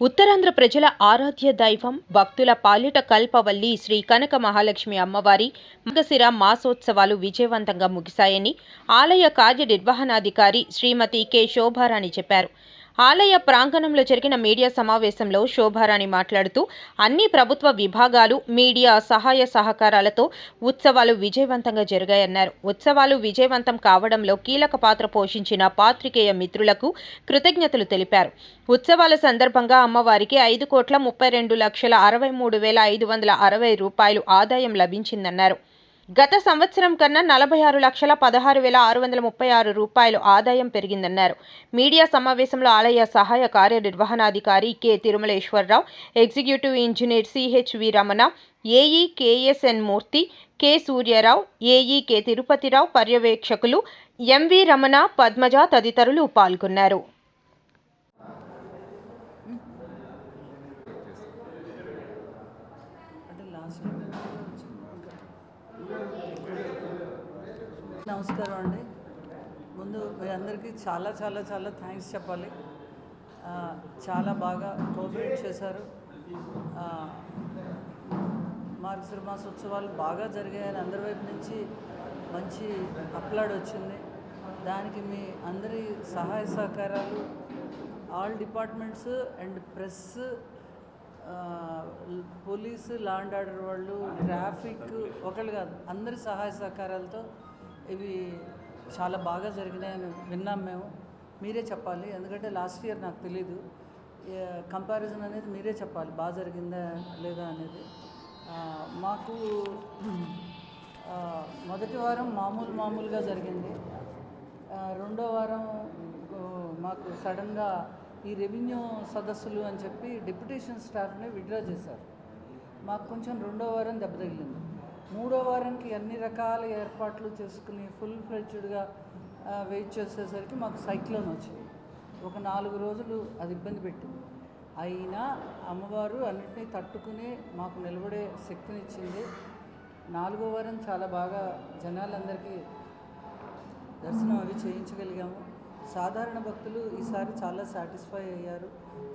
ఉత్తరాంధ్ర ప్రజల ఆరాధ్య దైవం భక్తుల పాలిట కల్పవల్లి శ్రీ కనక మహాలక్ష్మి అమ్మవారి మగశిర మాసోత్సవాలు విజయవంతంగా ముగిశాయని ఆలయ కార్యనిర్వహణాధికారి శ్రీమతి కె. శోభారాణి చెప్పారు. ఆలయ ప్రాంగణంలో జరిగిన మీడియా సమావేశంలో శోభారాణి మాట్లాడుతూ అన్ని ప్రభుత్వ విభాగాలు మీడియా సహాయ సహకారాలతో ఉత్సవాలు విజయవంతంగా జరిగాయన్నారు. ఉత్సవాలు విజయవంతం కావడంలో కీలక పాత్ర పోషించిన పాత్రికేయ మిత్రులకు కృతజ్ఞతలు తెలిపారు. ఉత్సవాల సందర్భంగా అమ్మవారికి ఐదు కోట్ల ముప్పై రెండు లక్షల అరవై మూడు వేల ఐదు వందల అరవై రూపాయలు ఆదాయం లభించిందన్నారు. గత సంవత్సరం కన్నా నలభై ఆరు లక్షల పదహారు వేల ఆరు వందల ముప్పై ఆరు రూపాయలు ఆదాయం పెరిగిందన్నారు. మీడియా సమావేశంలో ఆలయ సహాయ కార్యనిర్వహణాధికారి K. Tirumaleswararao executive engineer CHV Ramana AE KSN Murthy K. Suryarao AE K. Tirupatirao పర్యవేక్షకులు MV Ramana Padmaja తదితరులు పాల్గొన్నారు అంటే లాస్ట్ నమస్కారం అండి. ముందు మీ అందరికీ చాలా చాలా చాలా థ్యాంక్స్ చెప్పాలి. చాలా బాగా కోఆపరేట్ చేశారు. ఆ, మార్గశిర మాసోత్సవాలు బాగా జరిగాయని అందరి వైపు నుంచి మంచి అప్లాడ్ వచ్చింది. దానికి మీ అందరి సహాయ సహకారాలు all departments and press police law and order వాళ్ళు ట్రాఫిక్ ఒకళ్ళు కాదు అందరి సహాయ సహకారాలతో ఇవి చాలా బాగా జరిగినాయని విన్నాం మేము. మీరే చెప్పాలి. ఎందుకంటే లాస్ట్ ఇయర్ నాకు తెలీదు. కంపారిజన్ అనేది మీరే చెప్పాలి. బాగా జరిగిందా లేదా అనేది. మాకు మొదటి వారం మామూలు మామూలుగా జరిగింది. రెండో వారం మాకు సడన్గా ఈ రెవెన్యూ సదస్సులు అని చెప్పి డిప్యుటేషన్ స్టాఫ్ని విడ్రా చేశారు. మాకు కొంచెం రెండో వారం దెబ్బ తగిలింది. మూడో వారానికి అన్ని రకాల ఏర్పాట్లు చేసుకుని ఫుల్ ఫ్లెడ్జ్డ్గా వెయిట్ చేసేసరికి మాకు సైక్లోన్ వచ్చింది. ఒక నాలుగు రోజులు అది ఇబ్బంది పెట్టింది. అయినా అమ్మవారు అన్నింటినీ తట్టుకుని మాకు నిలబడే శక్తినిచ్చింది. నాలుగో వారం చాలా బాగా జనాలందరికీ దర్శనం అవి చేయించగలిగాము. సాధారణ భక్తులు ఈసారి చాలా సాటిస్ఫై అయ్యారు.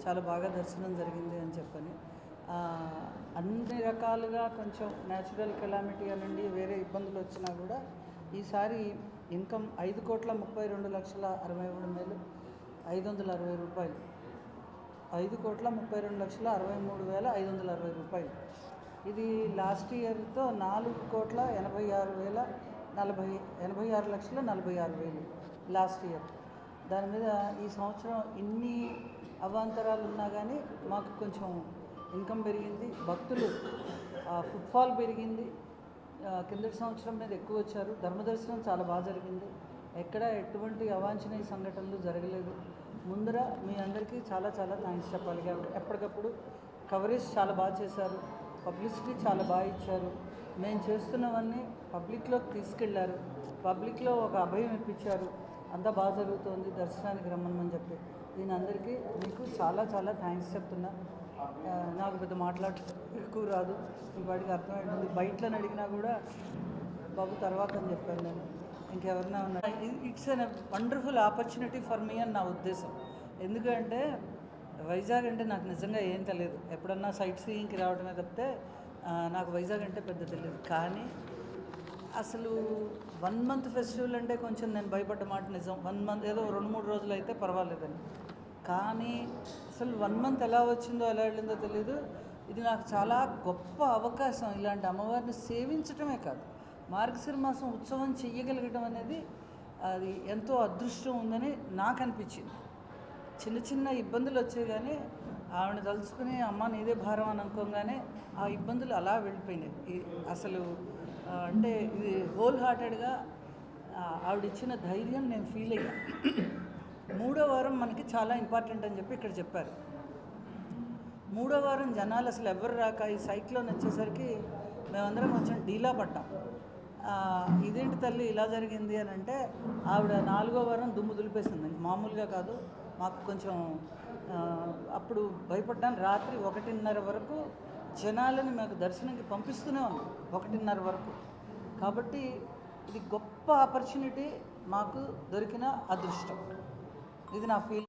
చాలా బాగా దర్శనం జరిగింది అని చెప్పని. అన్ని రకాలుగా కొంచెం న్యాచురల్ కెలామిటీ అనండి వేరే ఇబ్బందులు వచ్చినా కూడా ఈసారి ఇన్కమ్ ఐదు కోట్ల ముప్పై రెండు లక్షల అరవై మూడు వేలు ఐదు వందల అరవై రూపాయలు. ఐదు కోట్ల ముప్పై రెండు లక్షల అరవై మూడు వేల ఐదు వందల అరవై రూపాయలు. ఇది లాస్ట్ ఇయర్తో నాలుగు కోట్ల ఎనభై ఆరు వేల నలభై ఎనభై ఆరు లక్షల నలభై ఆరు వేలు లాస్ట్ ఇయర్ దాని మీద ఈ సంవత్సరం ఇన్ని అవాంతరాలు ఉన్నా కానీ మాకు కొంచెం ఇన్కమ్ పెరిగింది. భక్తులు ఫుట్ఫాల్ పెరిగింది. కిందటి సంవత్సరం మీద ఎక్కువ వచ్చారు. ధర్మదర్శనం చాలా బాగా జరిగింది. ఎక్కడ ఎటువంటి అవాంఛనీయ సంఘటనలు జరగలేదు. ముందర మీ అందరికీ చాలా చాలా థ్యాంక్స్ చెప్పాలి. కాబట్టి ఎప్పటికప్పుడు కవరేజ్ చాలా బాగా చేశారు. పబ్లిసిటీ చాలా బాగా ఇచ్చారు. మేము చేస్తున్నవన్నీ పబ్లిక్లోకి తీసుకెళ్ళారు. పబ్లిక్లో ఒక అభయం ఇప్పించారు. అంతా బాగా జరుగుతోంది. దర్శనానికి రమ్మని చెప్పి. దీని అందరికీ మీకు చాలా చాలా థ్యాంక్స్ చెప్తున్నా. నాకు పెద్ద మాట్లాడ ఎక్కువ రాదు. ఈ వాడికి అర్థమైంటుంది బయటలో అడిగినా కూడా బాబు తర్వాత అని చెప్పాను నేను. ఇంకెవరన్నా ఉన్నా. It's an wonderful opportunity for మీ అని నా ఉద్దేశం. ఎందుకంటే వైజాగ్ అంటే నాకు నిజంగా ఏం తెలియదు. ఎప్పుడన్నా సైట్ సీయింగ్కి రావడమే తప్పితే నాకు వైజాగ్ అంటే పెద్ద తెలియదు. కానీ అసలు వన్ మంత్ ఫెస్టివల్ అంటే కొంచెం నేను భయపడ్డ మాట నిజం. వన్ మంత్ ఏదో రెండు మూడు రోజులు అయితే పర్వాలేదని కానీ అసలు వన్ మంత్ ఎలా వచ్చిందో ఎలా వెళ్ళిందో తెలియదు ఇది నాకు చాలా గొప్ప అవకాశం. ఇలాంటి అమ్మవారిని సేవించటమే కాదు. మార్గశిర మాసం ఉత్సవం చెయ్యగలగడం అనేది అది ఎంతో అదృష్టం ఉందని నాకు అనిపించింది. చిన్న చిన్న ఇబ్బందులు వచ్చాయి కానీ ఆవిడ తలుచుకుని అమ్మ నీదే భారం అని అనుకోగానే ఆ ఇబ్బందులు అలా వెళ్ళిపోయినాయి. అసలు అంటే ఇది హోల్ హార్టెడ్గా ఆవిడ ఇచ్చిన ధైర్యం నేను ఫీల్ అయ్యాను మూడో వారం మనకి చాలా ఇంపార్టెంట్ అని చెప్పి ఇక్కడ చెప్పారు. మూడో వారం జనాలు అసలు ఎవరు రాక ఈ సైక్లోన్ వచ్చేసరికి మేమందరం కొంచెం డీలా పడ్డాం. ఇదేంటి తల్లి ఇలా జరిగింది అని అంటే ఆవిడ నాలుగో వారం దుమ్ము దులిపేసింది. మామూలుగా కాదు. మాకు కొంచెం అప్పుడు భయపడ్డాను రాత్రి ఒకటిన్నర వరకు జనాలని మాకు దర్శనంకి పంపిస్తూనే ఉన్నాం. ఒకటిన్నర వరకు. కాబట్టి ఇది గొప్ప ఆపర్చునిటీ మాకు దొరికిన అదృష్టం. ఇది నా ఫీల్